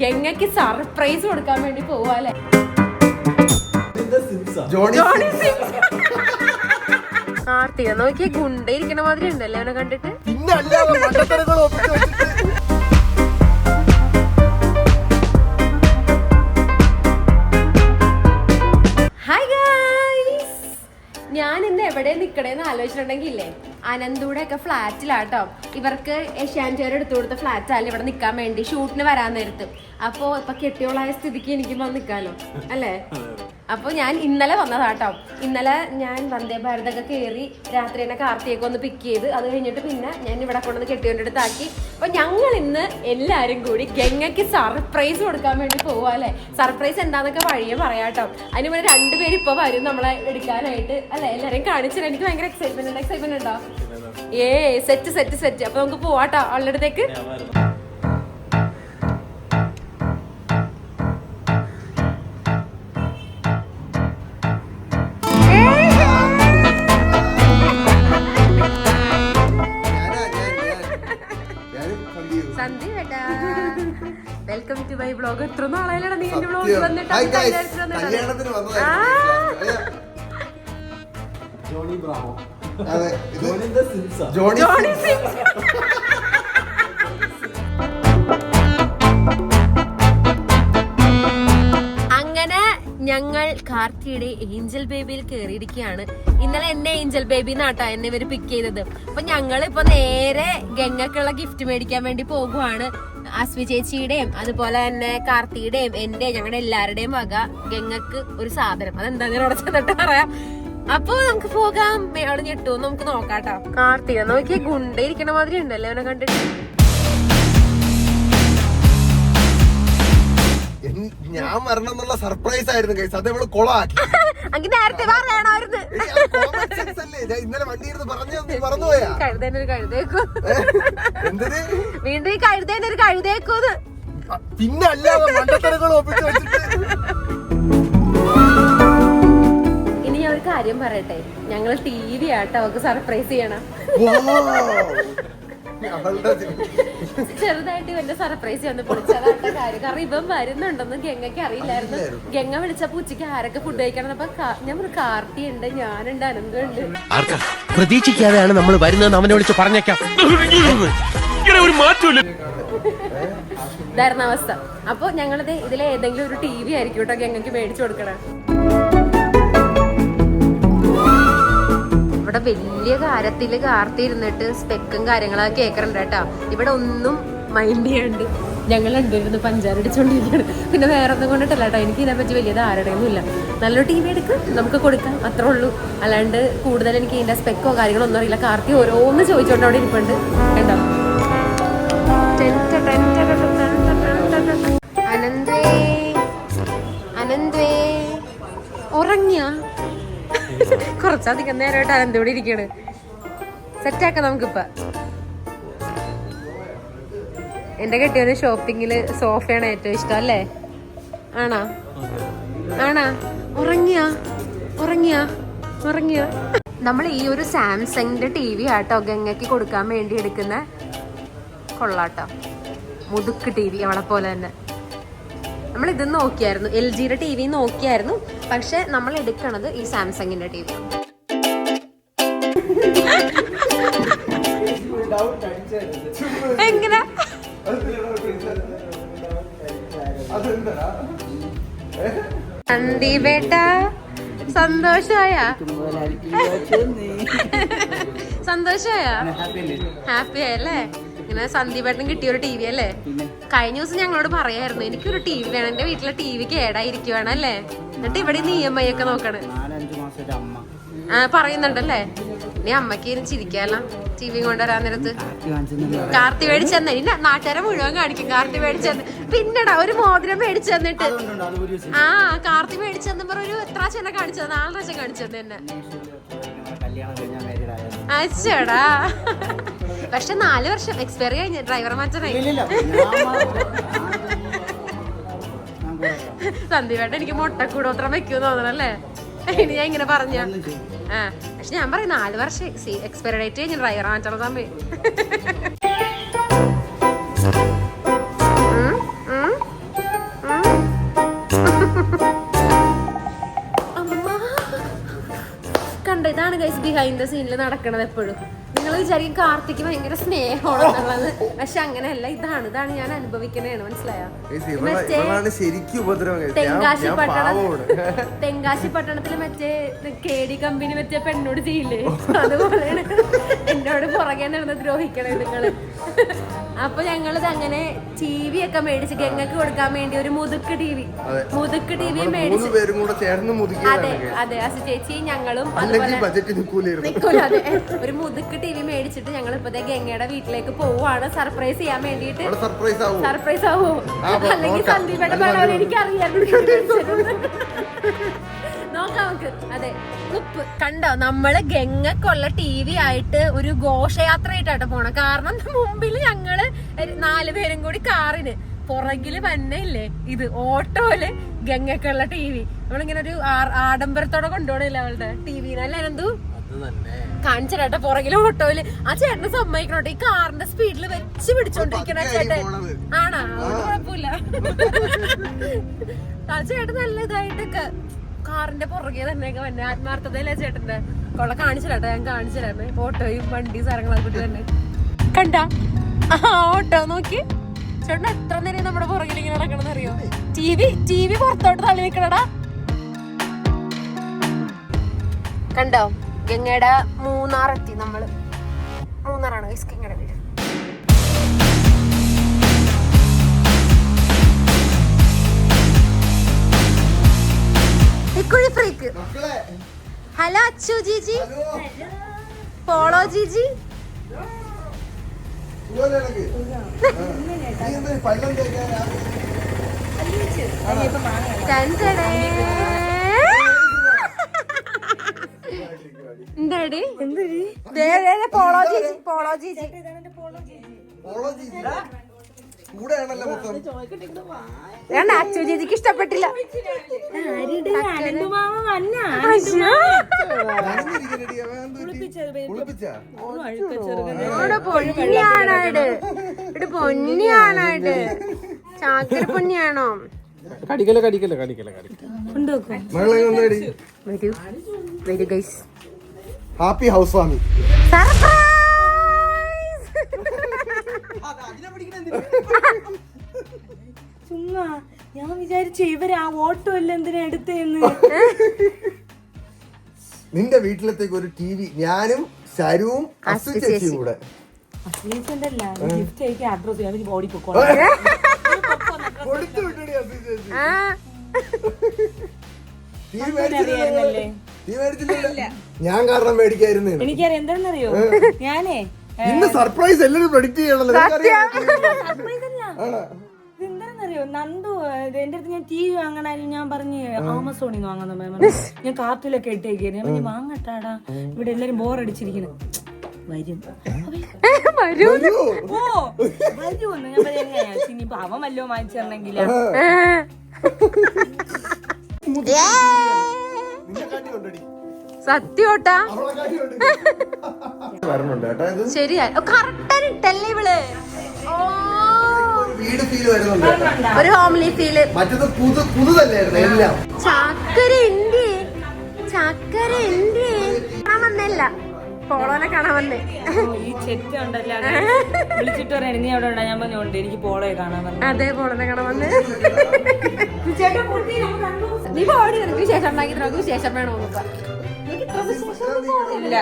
ഗംഗയ്ക്ക് surprise കൊടുക്കാൻ വേണ്ടി പോവാല്ലേ ജോണി ജോണി സിംഗ് കാർത്തിക നോക്കിയ ഗുണ്ട ഇരിക്കണ മാതിരി ഉണ്ടല്ലേ അവനെ കണ്ടിട്ട്? പിന്നെ എവിടെ നിക്കണേന്ന് ആലോചിച്ചിട്ടുണ്ടെങ്കിൽ ഇല്ലേ അനന്തൂടെ ഒക്കെ ഫ്ലാറ്റിലാട്ടോ. ഇവർക്ക് ഏഷ്യാന്റേർ എടുത്തു കൊടുത്ത ഫ്ലാറ്റാണ് ഇവിടെ നിൽക്കാൻ വേണ്ടി ഷൂട്ടിന് വരാൻ നേരത്ത്. അപ്പോ ഇപ്പൊ കെട്ടിയോളായ സ്ഥിതിക്ക് എനിക്ക് വന്ന് നിക്കാലോ. അല്ലേ? അപ്പൊ ഞാൻ ഇന്നലെ വന്നതാട്ടോ. ഇന്നലെ ഞാൻ വന്ദേ ഭാരതൊക്കെ കയറി രാത്രി തന്നെ കാർത്തിയൊക്കെ ഒന്ന് പിക്ക് ചെയ്ത് അത് കഴിഞ്ഞിട്ട് പിന്നെ ഞാൻ ഇവിടെ കൊണ്ടുവന്ന് കെട്ടിയോന്റെ അടുത്താക്കി. അപ്പൊ ഞങ്ങൾ ഇന്ന് എല്ലാരും കൂടി ഗംഗയ്ക്ക് സർപ്രൈസ് കൊടുക്കാൻ വേണ്ടി പോവാ അല്ലേ? സർപ്രൈസ് എന്താന്നൊക്കെ വഴിയെ പറയാട്ടോ. അതിന് മുന്നേ രണ്ടുപേരും ഇപ്പൊ വരും നമ്മളെ എടുക്കാനായിട്ട്. അല്ലെ? എല്ലാരെയും കാണിച്ചിട്ട് എനിക്ക് ഭയങ്കര എക്സൈറ്റ്മെന്റ് ഉണ്ട്. എക്സൈറ്റ്മെന്റ് ഉണ്ടോ? ഏ സെറ്റ് സെറ്റ് സെറ്റ് അപ്പൊ നമുക്ക് പോവാട്ടോ. അവളുടെ അടുത്തേക്ക്. ടു ബ്ലോഗ് എത്ര നാളായാലും നീ എന്റെ. ബ്ലോഗ് വന്നിട്ട് കല്യാണത്തിന്. വന്നതായിരുന്നു ജോണി ബ്രാവോ. ജോണി ജോണി അങ്ങനെ ഞങ്ങൾ കാർത്തിയുടെ ഏഞ്ചൽ ബേബിയിൽ കയറിയിരിക്കുകയാണ് ഇന്നലെ എന്നെ ഏഞ്ചൽ ബേബി നാട്ടാ എന്നെ ഇവർ പിക്ക് ചെയ്തത്. അപ്പൊ ഞങ്ങൾ ഇപ്പൊ നേരെ ഗംഗക്കുള്ള ഗിഫ്റ്റ് മേടിക്കാൻ വേണ്ടി പോകുവാണ്. അസ്വി ചേച്ചിയുടെയും അതുപോലെ തന്നെ കാർത്തിയുടെയും എന്റെ ഞങ്ങളുടെ എല്ലാവരുടെയും വക ഗംഗക്ക് ഒരു സാധനം. അതെന്താ അവിടെ ചെന്നിട്ട് പറയാം? അപ്പൊ നമുക്ക് പോകാം. അവിടെ ഞെട്ടുമോ നമുക്ക് നോക്കാട്ടോ. കാർത്തിക നോക്കിയ ഗുണ്ടയിരിക്കണ മാതിരി ഉണ്ടല്ലേ അവനെ കണ്ടിട്ട്. ഞാൻ വരണം എന്നുള്ള സർപ്രൈസ് ആയിരുന്നു കൈസ് അത് നമ്മൾ കൊളാക്കി. അങ്ങനെ നേരത്തെ പറയണമായിരുന്നു ഇന്നലെ പറഞ്ഞു കഴുതേക്കൂ. എന്തിന്? വീണ്ടും ഈ കഴുതേക്കൂന്ന് അ, പിന്നെ അല്ലാതെ മണ്ടത്തരങ്ങൾ ഒപ്പിച്ച് വെച്ചിട്ട്. ഇനി ഞാൻ ഒരു കാര്യം പറയട്ടെ? ഞങ്ങൾ ടി വി ആട്ടോ അവർക്ക് സർപ്രൈസ് ചെയ്യണം. ചെറുതായിട്ട് ഇവന്റെ സർപ്രൈസ് വന്ന് പൊളിച്ചതാട്ട കാര്യം. കാരണം ഇവൻ വരുന്നുണ്ടെന്ന് ഗംഗയ്ക്ക് അറിയില്ലായിരുന്നു. ഗംഗ വിളിച്ചപ്പോ ഉച്ചയ്ക്ക് ആരൊക്കെ ഫുഡ് കഴിക്കണം അപ്പൊ ഞാൻ ഒരു കാർട്ടി ഉണ്ട് ഞാനുണ്ട് അനന്തമുണ്ട് ആർക്കാ? പ്രതീക്ഷിക്കാതെയാണ് നമ്മൾ വരുന്നത് അവനെ വിളിച്ച് പറഞ്ഞേക്കാം. ഒരു മാറ്റമില്ല. അവസ്ഥ. അപ്പൊ ഞങ്ങളിത് ഇതിലെ ഏതെങ്കിലും ഒരു ടി വി ആയിരിക്കും കേട്ടോ ഗംഗയ്ക്ക് മേടിച്ചു കൊടുക്കണേ. ഇവിടെ വലിയ കാര്യത്തിൽ കാർത്തിരുന്നിട്ട് സ്പെക്കും കാര്യങ്ങളൊക്കെ കേൾക്കറുണ്ട് കേട്ടോ. ഇവിടെ ഒന്നും മൈൻഡ് ചെയ്യാണ്ട്. ഞങ്ങൾ രണ്ടുപേരുന്ന് പഞ്ചാര അടിച്ചോണ്ടിരിക്കുകയാണ്. പിന്നെ വേറെ ഒന്നും കൊണ്ടിട്ടല്ല കേട്ടോ. എനിക്ക് ഇതിനെപ്പറ്റി വലിയ ധാരണയൊന്നും ഇല്ല നല്ലൊരു ടി വി എടുക്കും. നമുക്ക് കൊടുക്കാം. അത്രേ ഉള്ളൂ. അല്ലാണ്ട് കൂടുതൽ എനിക്ക് ഇതിന്റെ സ്പെക്കോ കാര്യങ്ങളോ ഒന്നും അറിയില്ല. കാർത്തി ഓരോന്ന് ചോദിച്ചോണ്ട് അവിടെ ഇരിപ്പുണ്ട്. കേട്ടോ അനന്തേ അനന്തേ ഉറങ്ങിയ? കുറച്ചധികം നേരമായിട്ട് അനന്തോടെ ഇരിക്കണ് സെറ്റാക്കാം നമുക്കിപ്പ. എന്റെ കെട്ടിയവന് ഷോപ്പിങ്ങിൽ സോഫയാണ് ഏറ്റവും ഇഷ്ടം അല്ലേ? ആണാ? ആണാ? ഉറങ്ങിയാ? ഉറങ്ങിയാ? ഉറങ്ങിയാ? നമ്മൾ ഈ ഒരു സാംസങ്ങിന്റെ ടി വി ആട്ടോ ഗംഗയ്ക്ക് കൊടുക്കാൻ വേണ്ടി എടുക്കുന്ന കൊള്ളാട്ടോ. മുതുക്ക് ടി വി അവളെ പോലെ തന്നെ. നമ്മൾ ഇത് നോക്കിയായിരുന്നു എൽ ജിയുടെ ടി വി നോക്കിയായിരുന്നു. പക്ഷെ നമ്മൾ എടുക്കണത് ഈ സാംസങ്ങിന്റെ ടി വി എങ്ങനെ? സന്ദീപേട്ട സന്തോഷമായ സന്തോഷമായ ഹാപ്പി ആയല്ലേ ഇങ്ങനെ സന്ദീപേട്ടൻ കിട്ടിയ ഒരു ടി വി അല്ലേ? കഴിഞ്ഞ ദിവസം ഞങ്ങളോട് പറയായിരുന്നു എനിക്കൊരു ടി വി വേണം. എന്റെ വീട്ടിലെ ടി വി കേടായിരിക്കുവാണ് അല്ലേ? എന്നിട്ട് ഇവിടെ ഇ എം ഐ ഒക്കെ നോക്കണ്. ആ പറയുന്നുണ്ടല്ലേ? നീ അമ്മയ്ക്ക് ഇരുന്ന് ചിരിക്കാലോ. ടി വി കൊണ്ടുവരാൻ നേരത്ത്. കാർത്തി മേടിച്ചെന്നെ ഇല്ല നാട്ടുകാരെ മുഴുവൻ കാണിക്കും. കാർത്തി മേടിച്ചെന്ന് പിന്നെടാ ഒരു മോതിരം മേടിച്ചു തന്നിട്ട്. ആ കാർത്തി മേടിച്ചെന്ന് പറഞ്ഞ ഒരു എത്ര ചെന്നെ കാണിച്ചത് നാല് പ്രാവശ്യം കാണിച്ചത് എന്നെ. അച്ചടാ. പക്ഷെ നാല് വർഷം എക്സ്പയറി കഴിഞ്ഞ. ഡ്രൈവർ മാറ്റനായി സന്ധ്യവേട്ട എനിക്ക് മുട്ടക്കൂടോത്രം വെക്കും തോന്നണല്ലേ ഇനി ഞാൻ ഇങ്ങനെ പറഞ്ഞ. ആ പക്ഷെ ഞാൻ പറയും നാല് വർഷം എക്സ്പയർ ഡേറ്റ് കഴിഞ്ഞ ഡ്രൈവർ മാറ്റണം തമ്പി കണ്ട ഇതാണ് ഗൈസ് ബിഹൈൻഡ് ദ സീനിൽ നടക്കണത് എപ്പോഴും. നിങ്ങൾ വിചാരിക്കും കാർത്തിക്ക് ഭയങ്കര സ്നേഹമാണെന്നുള്ളത്. പക്ഷെ അങ്ങനെയല്ല ഇതാണ് ഇതാണ് ഞാൻ അനുഭവിക്കുന്നതാണ് മനസ്സിലായോ. തെങ്കാശി പട്ടണം തെങ്കാശി പട്ടണത്തിൽ മറ്റേ കെ ഡി കമ്പനി മറ്റേ പെണ്ണോട് ചെയ്യില്ലേ? അതുപോലെയാണ് എന്നോട് പുറകെ നടന്ന് ദ്രോഹിക്കണേ നിങ്ങൾ. അപ്പൊ ഞങ്ങളിത് അങ്ങനെ ടി വി ഒക്കെ മേടിച്ച് ഗംഗക്ക് കൊടുക്കാൻ വേണ്ടി ഒരു മുതുക്ക് ടി വി. മുതുക്ക് ടി വി മേടിച്ച്. അതെ അതെ അസു ചേച്ചി ഞങ്ങളും അതുപോലെ നിക്കൂല അതെ. ഒരു മുതുക്ക് ടി വി മേടിച്ചിട്ട് ഞങ്ങൾ ഇപ്പത്തെ ഗംഗയുടെ വീട്ടിലേക്ക് പോവാണ് സർപ്രൈസ് ചെയ്യാൻ വേണ്ടിട്ട് സർപ്രൈസ് ആവും സർപ്രൈസ് ആവും അല്ലെങ്കിൽ സന്ദീപയുടെ അത് പടം എനിക്കറിയാം. നോക്കാം നമുക്ക്. അതെ. ഉപ്പ്. കണ്ടോ? നമ്മൾ ഗംഗക്കുള്ള ടി വി ആയിട്ട് ഒരു ഘോഷയാത്ര ആയിട്ടാട്ടോ പോണം. കാരണം മുമ്പിൽ ഞങ്ങൾ നാല് പേരും കൂടി കാറിന്. പുറകിൽ തന്നെ ഇല്ലേ? ഇത് ഓട്ടോയിൽ ഗംഗക്കുള്ള ടി വി. നമ്മളിങ്ങനെ ഒരു ആഡംബരത്തോടെ കൊണ്ടുപോകണില്ല അവളുടെ ടി വിനല്ലേ എന്തു കാണിച്ചിട്ടോ പുറകിലെ ഓട്ടോയിൽ. ആ ചേട്ടനെ സമ്മതിക്കണോട്ടെ? ഈ കാറിന്റെ സ്പീഡിൽ വെച്ച് പിടിച്ചോണ്ടിരിക്കണ ചേട്ടൻ. ആണോ? കുഴപ്പമില്ല. ആ ചേട്ടൻ നല്ല ഇതായിട്ടൊക്കെ കാറിന്റെ പുറകെ തന്നെ വന്നെ. ആത്മാർത്ഥതയില്ല ചേട്ടന്റെ? കൊള്ള കാണിച്ചില്ലാട്ടോ ഞാൻ കാണിച്ചില്ലായിരുന്നു ഓട്ടോയും വണ്ടി സാധനങ്ങളൊക്കെ തന്നെ കണ്ട? ആ ഓട്ടോ നോക്കി. ചേട്ടൻ എത്ര നേരം നമ്മുടെ പുറകിൽ ഇങ്ങനെ നടക്കണമെന്ന് അറിയോ? ടി വി ടി വി പുറത്തോട്ട് തള്ളി വെക്കണടാ കണ്ടോ? ഗംഗയുടെ മൂന്നാർ എത്തി നമ്മൾ. മൂന്നാറാണ് ഗംഗയുടെ വീട്. ഇക്കുഴി freak hello Achu Giji. Hello. Polo Giji. സുഖമല്ലേ നിനക്ക്? ആ. നീ എന്താ ഈ പല്ലം തേക്കാനാ? ചഞ്ചടേ എന്താടി? പോളോ അച്ചു ജിജിക്ക് ഇഷ്ടപ്പെട്ടില്ല. പൊന്നിയാണാട് ഇവിടെ പൊന്നിയാണാട് ചാക്കര പൊന്നിയാണോ? കടിക്കല കടിക്കല കടിക്കല കടിക്കല വരൂ. വരൂ ഗൈസ് ഹാപ്പി ഹൗസ് വാമി സർപ്രൈസ് ചുമ്മാ ഞാൻ വിചാരിച്ചു ഇവരാ ഓട്ടോ അല്ല എന്തിനാ എടുത്തേന്ന് നിന്റെ വീട്ടിലത്തേക്ക് ഒരു ടി വി ഞാനും ശരുവും അസു ചേച്ചിയും കൂടെ. ഗിഫ്റ്റ് അയക്കാൻ അഡ്രസ് ഞാൻ ഓടി കൊടുത്തു വിട്ടടി അസു ചേച്ചി. ആ. ടി വി അറിയായിരുന്നല്ലേ? മേടിച്ചില്ലല്ലോ. മേടിച്ചില്ല ഞാൻ കാരണം മേടിക്കായിരുന്നു എനിക്കറിയാം. എന്താണെന്നറിയോ? ഞാനേ ഇന്ന് സർപ്രൈസ് എല്ലാരും പ്രൊഡിക്റ്റ് ചെയ്യണല്ലോ. അല്ല നന്ദു എന്റെ അടുത്ത് ഞാൻ ടി വി വാങ്ങണാലും ഞാൻ പറഞ്ഞ് ആമസോണിൽ നിന്ന് വാങ്ങുന്ന ഞാൻ കാർട്ടിലൊക്കെ ഇട്ടേക്കായിരുന്നു ഞാൻ പറഞ്ഞു വാങ്ങട്ടാടാ. ഇവിടെ എല്ലാരും ബോറടിച്ചിരിക്കുന്നു വരും. ഓ വരുമെന്ന് ഞാൻ പറയാം ഇനിയിപ്പോ അവൻ വല്ലോ. സത്യോട്ടാ. ശരിയാ. കറക്റ്റ് ഇട്ടല്ലേ ഇവൾ? ഓ. ഒരു ഫീൽ വരുന്നുണ്ട് ഒരു ഹോംലി ഫീൽ ചാക്കര എന്തി ചാക്കര എന്തി കാണാൻ വന്നല്ല. പോളോനെ കാണാൻ വന്നേ. ഈ ചെറ്റ് ഉണ്ടല്ലോ വിളിച്ചിട്ട് പറയാൻ നീ അവിടെ ഉണ്ടാ? ഞാൻ പറഞ്ഞോണ്ട് എനിക്ക് പോളയെ കാണാൻ വന്നു. അതെ പോളോനെ കാണാൻ വന്നേ. നീ പോടി നിനക്ക് ശേഷം ഉണ്ടാക്കി നിനക്ക് ശേഷം വേണോ നോക്ക ഇല്ല.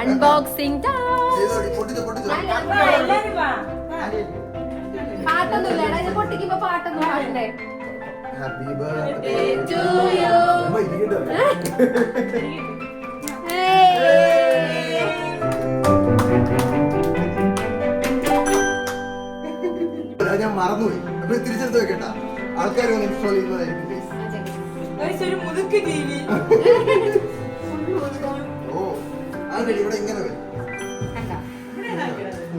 അൺബോക്സിംഗ് പാട്ടൊന്നുമില്ല. എടാ, ഇത് പൊട്ടിക്കുമ്പോ പാട്ടൊന്നും പാടണ്ടേ? Happy birthday to you. അത് ഞാൻ മറന്നുപോയി. അപ്പൊ തിരിച്ചെടുത്ത് വെക്കണ്ട ആൾക്കാർ വന്ന് ഇൻസ്റ്റാൾ ചെയ്യുന്നതായിരിക്കും ഓ ആ ഇവിടെ ഇങ്ങനെ വരും.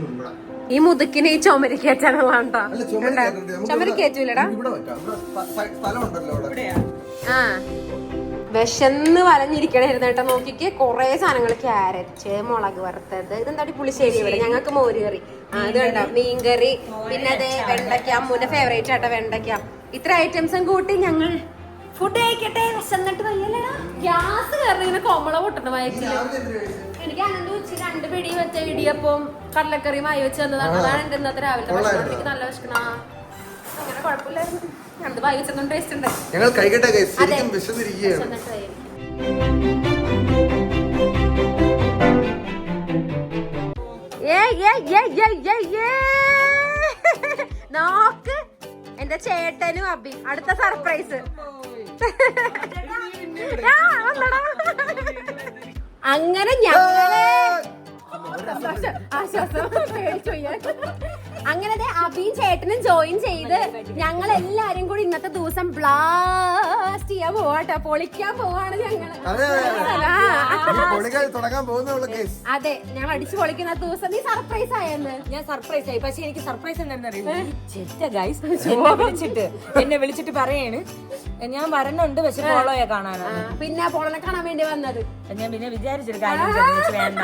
ഇവിടെ. ഈ മുതുക്കിനെ ഈ ചുമരി കയറ്റാനുള്ളതാണ്ടാ അല്ല ചുമര് കയറ്റണ്ടേ? നമുക്ക് ഇവിടെ- വെക്കാം. ഇവിടെ സ്ഥ- സ്ഥ- സ്ഥലമുണ്ടല്ലോ അവിടെ. ആ. വിശന്ന് വലഞ്ഞിരിക്കണായിരുന്നു കേട്ടോ. നോക്കിക്ക് കുറേ സാധനങ്ങൾ ക്യാരറ്റ് മുളക് വറുത്തത്. ഇതെന്താടി പുളിശ്ശേരി ഇവിടെ? ഞങ്ങൾക്ക് മോര് കറി അത് കണ്ടോ മീൻകറി. പിന്നെ അതെ വെണ്ടയ്ക്ക. അമ്മൂന്റെ ഫേവറേറ്റ് ആട്ടോ വെണ്ടയ്ക്ക. ഇത്ര ഐറ്റംസും കൂട്ടി ഞങ്ങൾ ഫുഡ് കഴിക്കട്ടെ. വിശന്നിട്ട് വയ്യല്ലടാ. ഗ്യാസ് കയറി ഇങ്ങനെ കൊമള പൊട്ടണ വയറ്റിൽ. എനിക്ക് അങ്ങനെ വെച്ച് രണ്ട് പിടി വെച്ച ഇടിയപ്പം കടലക്കറിയും ആയി വെച്ച് തന്നതാണ്. അതാണ് എന്റെ ഇന്നത്തെ രാവിലത്തെ ഭക്ഷണം. എനിക്ക് നല്ല ഭക്ഷണം അങ്ങനെ കുഴപ്പമില്ലായിരുന്നു. ഞങ്ങൾ കഴിക്കട്ടെ. ശരിക്കും വിശന്നിരിക്കുകയാണ്. നോക്ക് എന്റെ ചേട്ടനും അബി അടുത്ത സർപ്രൈസ് അങ്ങനെ ഞങ്ങളെ ആശ്വാസം പേടിച്ചു. അങ്ങനെ ദേ അബിയും ചേട്ടനും ജോയിൻ ചെയ്ത് ഞങ്ങൾ എല്ലാരും കൂടി ഇന്നത്തെ ദിവസം ബ്ലാസ്റ്റ് ചെയ്യാൻ പോവാട്ടോ. പൊളിക്കാൻ പോവാണ് ഞങ്ങൾ അതെ, ഞങ്ങൾ അടിച്ചു പൊളിക്കുന്ന ദിവസം നീ സർപ്രൈസ് ആയെന്ന്. ഞാൻ സർപ്രൈസ് ആയി. പക്ഷെ എനിക്ക് സർപ്രൈസ് എന്താണെന്നറിയില്ല വിളിച്ചിട്ട് എന്നെ വിളിച്ചിട്ട് പറയാണ്. ഞാൻ വരണുണ്ട് പക്ഷെ പോളോയെ കാണാനാണ്. പിന്നെ പോളനെ കാണാൻ വേണ്ടി വന്നത്. ഞാൻ പിന്നെ വിചാരിച്ചൊരു കാര്യം വേണ്ട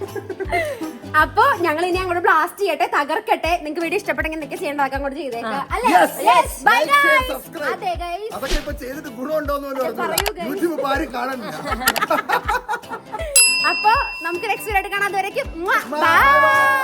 അപ്പൊ ഞങ്ങൾ ഇനി അങ്ങോട്ട് ബ്ലാസ്റ്റ് ചെയ്യട്ടെ തകർക്കട്ടെ. നിങ്ങൾക്ക് വീഡിയോ ഇഷ്ടപ്പെട്ടെങ്കിൽ നിങ്ങൾക്ക് ചെയ്യേണ്ടതൊക്കെ അങ്ങോട്ട് ചെയ്തേക്കാം. അല്ലേ. അതെ. അതൊക്കെ ഇപ്പൊ ചെയ്തിട്ട് ഗുണമുണ്ടോന്ന്. യൂട്യൂബ് ആരും കാണുന്നില്ല. അപ്പൊ നമുക്ക് നെക്സ്റ്റ് വീഡിയോ ആയിട്ട് കാണാം. അതുവരേക്കും ബൈ